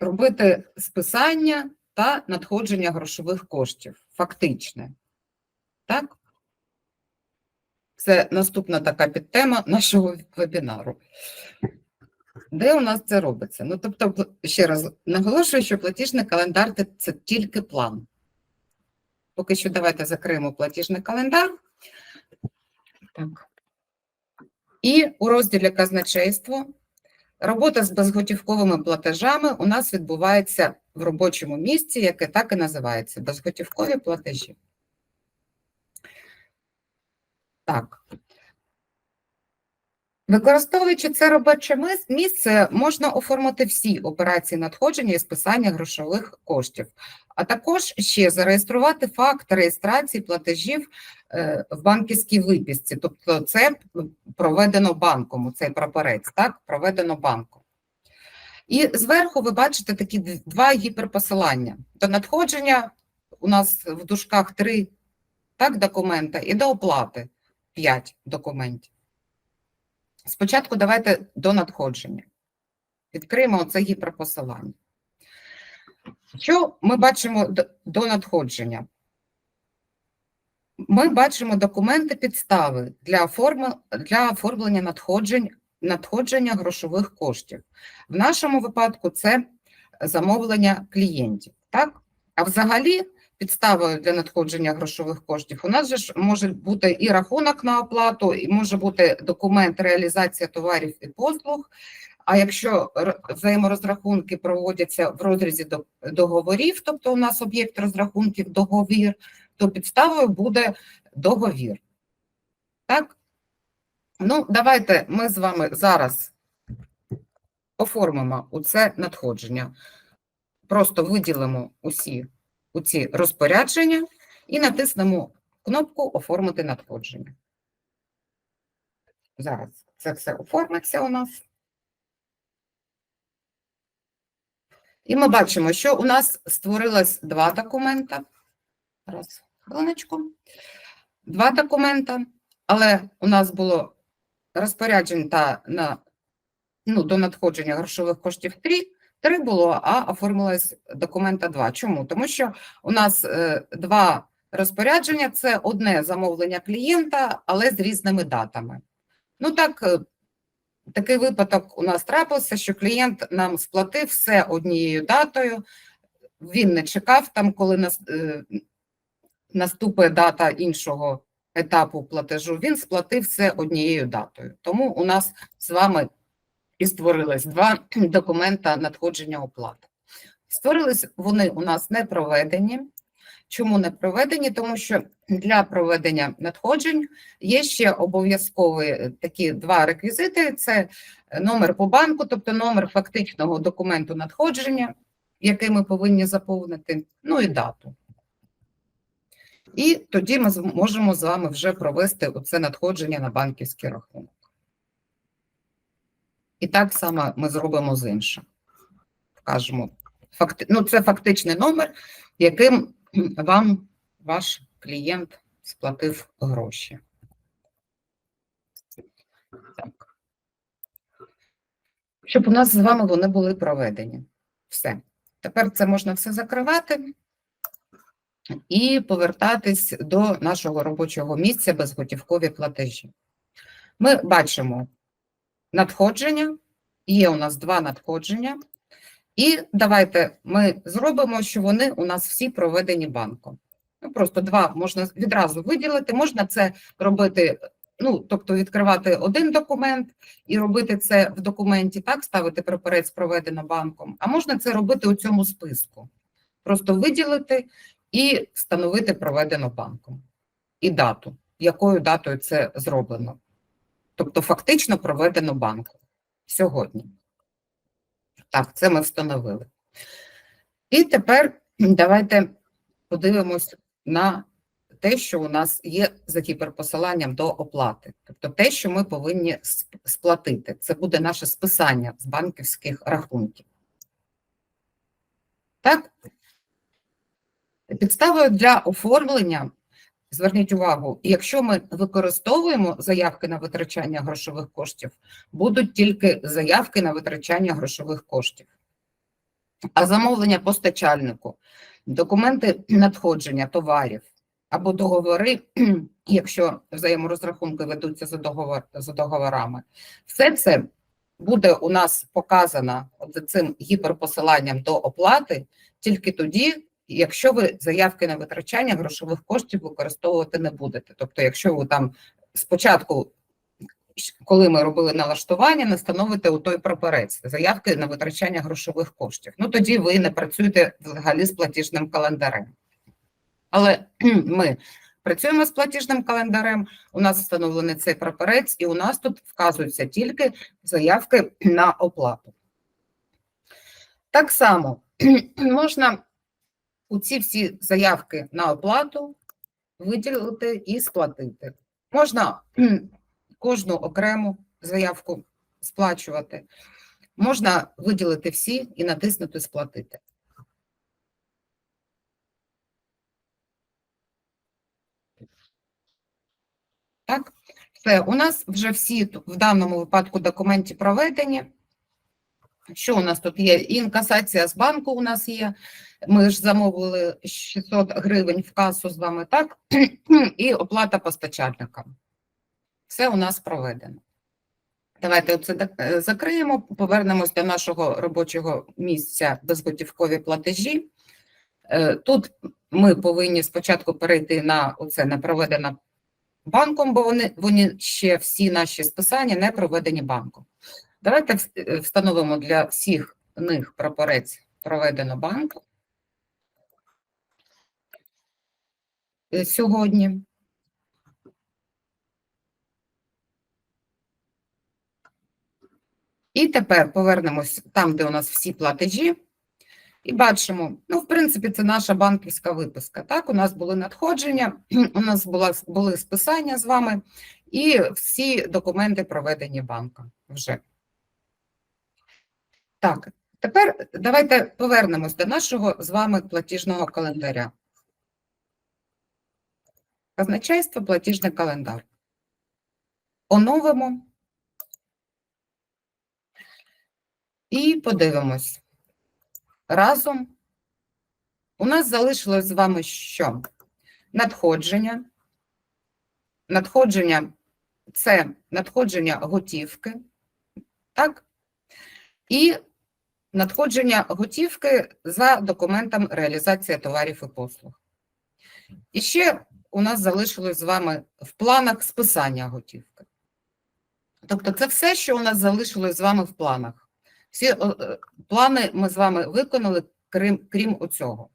робити списання та надходження грошових коштів. Фактичне. Так? Це наступна така підтема нашого вебінару. Де у нас це робиться? Ну, тобто, ще раз наголошую, що платіжний календар це- тільки план. Поки що давайте закриємо платіжний календар. Так. І у розділі казначейство робота з безготівковими платежами у нас відбувається в робочому місці, яке так і називається безготівкові платежі. Так. Використовуючи це робоче місце, можна оформити всі операції надходження і списання грошових коштів, а також ще зареєструвати факт реєстрації платежів е, в банківській виписці. Тобто це проведено банком, цей прапорець, так, проведено банком. І зверху ви бачите такі два гіперпосилання. До надходження у нас в дужках три так, документа і до оплати п'ять документів. Спочатку давайте до надходження. Відкриємо це гіперпосилання. Що ми бачимо до надходження? Ми бачимо документи підстави для, для оформлення надходжень, надходження грошових коштів. В нашому випадку це замовлення клієнтів. Так? А взагалі підставою для надходження грошових коштів у нас же ж може бути і рахунок на оплату, і може бути документ реалізація товарів і послуг. А якщо взаєморозрахунки проводяться в розрізі до- договорів, тобто у нас об'єкт розрахунків договір, то підставою буде договір. Так? Ну, давайте ми з вами зараз оформимо у це надходження. Просто виділимо усі у ці розпорядження і натиснемо кнопку Оформити надходження. Зараз це все оформиться у нас. І ми бачимо, що у нас створилось два документа. Зараз, хвилиночку. Два документа, але у нас було розпоряджень та на, ну, до надходження грошових коштів три, три було, а оформилось документа два. Чому? Тому що у нас е, два розпорядження це одне замовлення клієнта, але з різними датами. Ну так, е, такий випадок у нас трапився, що клієнт нам сплатив все однією датою. Він не чекав там, коли е, наступить дата іншого етапу платежу. Він сплатив все однією датою. Тому у нас з вами і створилось два документа надходження оплати. Створились вони у нас не проведені. Чому не проведені? Тому що для проведення надходжень є ще обов'язкові е, такі два реквізити: це номер по банку, тобто номер фактичного документу надходження, який ми повинні заповнити, ну і дату. І тоді ми зможемо з вами вже провести оце надходження на банківський рахунок. І так само ми зробимо з іншим. Вкажемо, факти... ну, це фактичний номер, яким вам ваш клієнт сплатив гроші. Так. Щоб у нас з вами вони були проведені. Все. Тепер це можна все закривати і повертатись до нашого робочого місця безготівкові платежі. Ми бачимо надходження, є у нас два надходження, і давайте ми зробимо, що вони у нас всі проведені банком. Ну, просто два можна відразу виділити, можна це робити, ну, тобто відкривати один документ і робити це в документі, так, ставити прапорець проведено банком, а можна це робити у цьому списку. Просто виділити і встановити проведено банком. І дату, якою датою це зроблено. Тобто фактично проведено банком сьогодні. Так, це ми встановили. І тепер давайте подивимось на те, що у нас є за гіперпосиланням до оплати. Тобто те, що ми повинні сплатити. Це буде наше списання з банківських рахунків. Так? Підставою для оформлення, зверніть увагу, якщо ми використовуємо заявки на витрачання грошових коштів, будуть тільки заявки на витрачання грошових коштів. А замовлення постачальнику, документи надходження товарів або договори, якщо взаєморозрахунки ведуться за, договор, за договорами, все це буде у нас показано цим гіперпосиланням до оплати тільки тоді, якщо ви заявки на витрачання грошових коштів використовувати не будете. Тобто, якщо ви там спочатку, коли ми робили налаштування, не встановите у той прапорець заявки на витрачання грошових коштів. Ну тоді ви не працюєте взагалі з платіжним календарем. Але ми працюємо з платіжним календарем, у нас встановлений цей прапорець, і у нас тут вказуються тільки заявки на оплату. Так само можна у ці всі заявки на оплату виділити і сплатити. Можна кожну окрему заявку сплачувати, можна виділити всі і натиснути Сплатити. Так, все, у нас вже всі в даному випадку документі проведені. Що у нас тут є? Інкасація з банку у нас є. Ми ж замовили 600 гривень в касу з вами, так? І оплата постачальникам. Все у нас проведено. Давайте це е, закриємо, повернемось до нашого робочого місця безготівкові платежі. Е, Тут ми повинні спочатку перейти на оце не проведено банком, бо вони, вони ще всі наші списання не проведені банком. Давайте е, встановимо для всіх них прапорець проведено банком. Сьогодні. І тепер повернемось там, де у нас всі платежі, і бачимо, ну, в принципі, це наша банківська виписка. Так, у нас були надходження, у нас була, були списання з вами, і всі документи проведені банком вже. Так, тепер давайте повернемось до нашого з вами платіжного календаря. Казначейство, платіжний календар. Оновимо. І подивимось. Разом у нас залишилось з вами що? Надходження. Надходження це надходження готівки, так? І надходження готівки за документом реалізація товарів і послуг. І ще у нас залишилось з вами в планах списання готівки. Тобто це все, що у нас залишилось з вами в планах. Всі е, плани ми з вами виконали, крім, крім оцього.